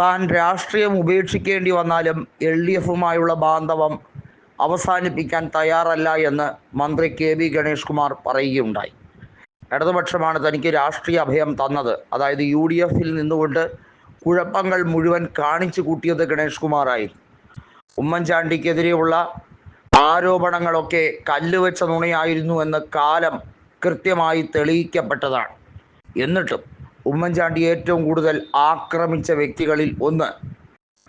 താൻ രാഷ്ട്രീയം ഉപേക്ഷിക്കേണ്ടി വന്നാലും എൽ ഡി എഫുമായുള്ള ബാന്ധവം അവസാനിപ്പിക്കാൻ തയ്യാറല്ല എന്ന് മന്ത്രി കെ ബി ഗണേഷ് കുമാർ പറയുകയുണ്ടായി. ഇടതുപക്ഷമാണ് തനിക്ക് രാഷ്ട്രീയ അഭയം തന്നത്. അതായത് യു ഡി എഫിൽ നിന്നുകൊണ്ട് കുഴപ്പങ്ങൾ മുഴുവൻ കാണിച്ചു കൂട്ടിയത് ഗണേഷ് കുമാറായിരുന്നു ഉമ്മൻചാണ്ടിക്കെതിരെയുള്ള ആരോപണങ്ങളൊക്കെ കല്ലുവെച്ച നുണയായിരുന്നു എന്ന് കാലം കൃത്യമായി തെളിയിക്കപ്പെട്ടതാണ്. എന്നിട്ടും ഉമ്മൻചാണ്ടി ഏറ്റവും കൂടുതൽ ആക്രമിച്ച വ്യക്തികളിൽ ഒന്ന്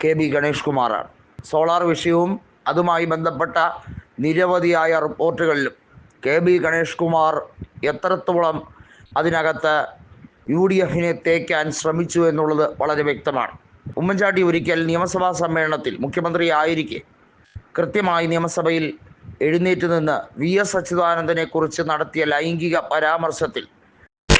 കെ ബി ഗണേഷ് കുമാറാണ്. സോളാർ വിഷയവും അതുമായി ബന്ധപ്പെട്ട നിരവധിയായ റിപ്പോർട്ടുകളിലും കെ ബി ഗണേഷ് കുമാർ എത്രത്തോളം അതിനകത്ത് യു ഡി എഫിനെ തേക്കാൻ ശ്രമിച്ചു എന്നുള്ളത് വളരെ വ്യക്തമാണ്. ഉമ്മൻചാണ്ടി ഒരിക്കൽ നിയമസഭാ സമ്മേളനത്തിൽ മുഖ്യമന്ത്രി ആയിരിക്കെ കൃത്യമായി നിയമസഭയിൽ എഴുന്നേറ്റ് നിന്ന് വി എസ് അച്യുതാനന്ദനെ കുറിച്ച് നടത്തിയ ലൈംഗിക പരാമർശത്തിൽ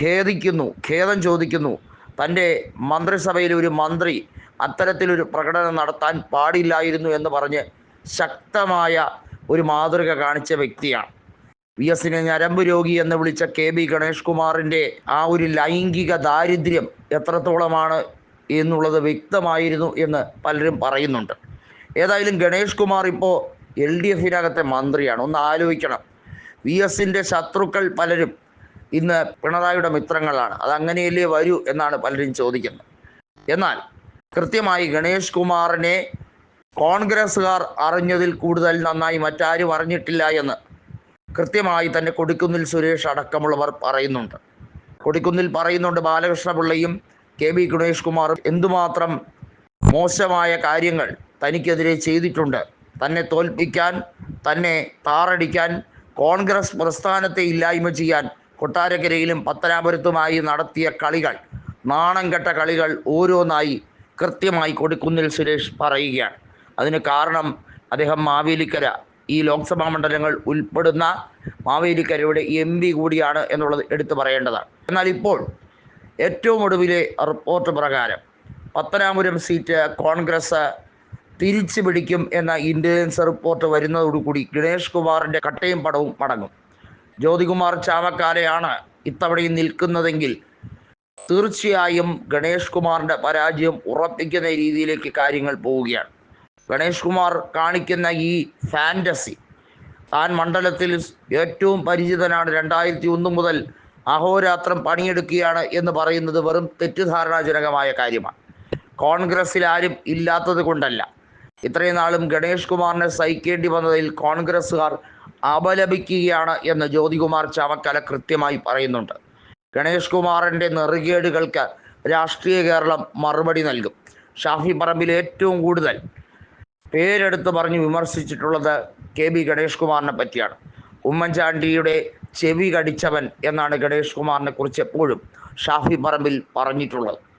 ഖേദിക്കുന്നു ഖേദം ചോദിക്കുന്നു. തന്റെ മന്ത്രിസഭയിലെ ഒരു മന്ത്രി അത്തരത്തിലൊരു പ്രകടനം നടത്താൻ പാടില്ലായിരുന്നു എന്ന് പറഞ്ഞ് ശക്തമായ ഒരു മാതൃക കാണിച്ച വ്യക്തിയാണ്. വി എസിനെ ഞരമ്പ് രോഗി എന്ന് വിളിച്ച കെ ബി ഗണേഷ് കുമാറിന്റെ ആ ഒരു ലൈംഗിക ദാരിദ്ര്യം എത്രത്തോളമാണ് എന്നുള്ളത് വ്യക്തമായിരുന്നു എന്ന് പലരും പറയുന്നുണ്ട്. ഏതായാലും ഗണേഷ് കുമാർ ഇപ്പോൾ എൽ ഡി എഫിനകത്തെ മന്ത്രിയാണ്. ഒന്ന് ആലോചിക്കണം. വി എസിന്റെ ശത്രുക്കൾ പലരും ഇന്ന് പിണറായിയുടെ മിത്രങ്ങളാണ്. അത് അങ്ങനെയല്ലേ വരൂ എന്നാണ് പലരും ചോദിക്കുന്നത്. എന്നാൽ കൃത്യമായി ഗണേഷ് കുമാറിനെ കോൺഗ്രസ്സുകാർ അറിഞ്ഞതിൽ കൂടുതൽ നന്നായി മറ്റാരും അറിഞ്ഞിട്ടില്ല എന്ന് കൃത്യമായി തന്നെ കൊടിക്കുന്നിൽ സുരേഷ് അടക്കമുള്ളവർ പറയുന്നുണ്ട്. കൊടിക്കുന്നിൽ പറയുന്നുണ്ട് ബാലകൃഷ്ണപിള്ളയും കെ ബി ഗണേഷ് കുമാറും എന്തുമാത്രം മോശമായ കാര്യങ്ങൾ തനിക്കെതിരെ ചെയ്തിട്ടുണ്ട്. തന്നെ തോൽപ്പിക്കാൻ തന്നെ താറടിക്കാൻ കോൺഗ്രസ് പ്രസ്ഥാനത്തെ ഇല്ലായ്മ ചെയ്യാൻ കൊട്ടാരക്കരയിലും പത്തനാപുരത്തുമായി നടത്തിയ കളികൾ നാണം കെട്ട കളികൾ ഓരോന്നായി കൃത്യമായി കൊടുക്കുന്നിൽ സുരേഷ് പറയുകയാണ്. അതിന് കാരണം അദ്ദേഹം മാവേലിക്കര ഈ ലോക്സഭാ മണ്ഡലങ്ങൾ ഉൾപ്പെടുന്ന മാവേലിക്കരയുടെ എം പി കൂടിയാണ് എന്നുള്ളത് എടുത്തു പറയേണ്ടതാണ്. എന്നാൽ ഇപ്പോൾ ഏറ്റവും ഒടുവിലെ റിപ്പോർട്ട് പ്രകാരം പത്തനാപുരം സീറ്റ് കോൺഗ്രസ് തിരിച്ചു പിടിക്കും എന്ന ഇന്റലിജൻസ് റിപ്പോർട്ട് വരുന്നതോടുകൂടി ഗണേഷ് കുമാറിന്റെ കട്ടയും പടവും മടങ്ങും. ജ്യോതികുമാർ ചാവക്കാരെയാണ് ഇത്തവണയും നിൽക്കുന്നതെങ്കിൽ തീർച്ചയായും ഗണേഷ് കുമാറിന്റെ പരാജയം ഉറപ്പിക്കുന്ന രീതിയിലേക്ക് കാര്യങ്ങൾ പോവുകയാണ്. ഗണേഷ് കുമാർ കാണിക്കുന്ന ഈ ഫാന്റസി താൻ മണ്ഡലത്തിൽ ഏറ്റവും പരിചിതനാണ്. രണ്ടായിരത്തി ഒന്ന് മുതൽ അഹോരാത്രം പണിയെടുക്കുകയാണ് എന്ന് പറയുന്നത് വെറും തെറ്റിദ്ധാരണാജനകമായ കാര്യമാണ്. കോൺഗ്രസ്സിൽ ആരും ഇല്ലാത്തത് കൊണ്ടല്ല. ഇത്രയും നാളും ഗണേഷ് കുമാറിനെ സഹിക്കേണ്ടി വന്നതിൽ കോൺഗ്രസ്സുകാർ അപലപിക്കുകയാണ് എന്ന് ജ്യോതികുമാർ ചാമക്കല കൃത്യമായി പറയുന്നുണ്ട്. ഗണേഷ് കുമാറിന്റെ നെറുകേടുകൾക്ക് രാഷ്ട്രീയ കേരളം മറുപടി നൽകും. ഷാഫി പറമ്പിൽ ഏറ്റവും കൂടുതൽ പേരെടുത്ത് പറഞ്ഞ് വിമർശിച്ചിട്ടുള്ളത് കെ ബി ഗണേഷ് കുമാറിനെ പറ്റിയാണ്. ഉമ്മൻചാണ്ടിയുടെ ചെവി കടിച്ചവൻ എന്നാണ് ഗണേഷ് കുമാറിനെ കുറിച്ച് എപ്പോഴും ഷാഫി പറമ്പിൽ പറഞ്ഞിട്ടുള്ളത്.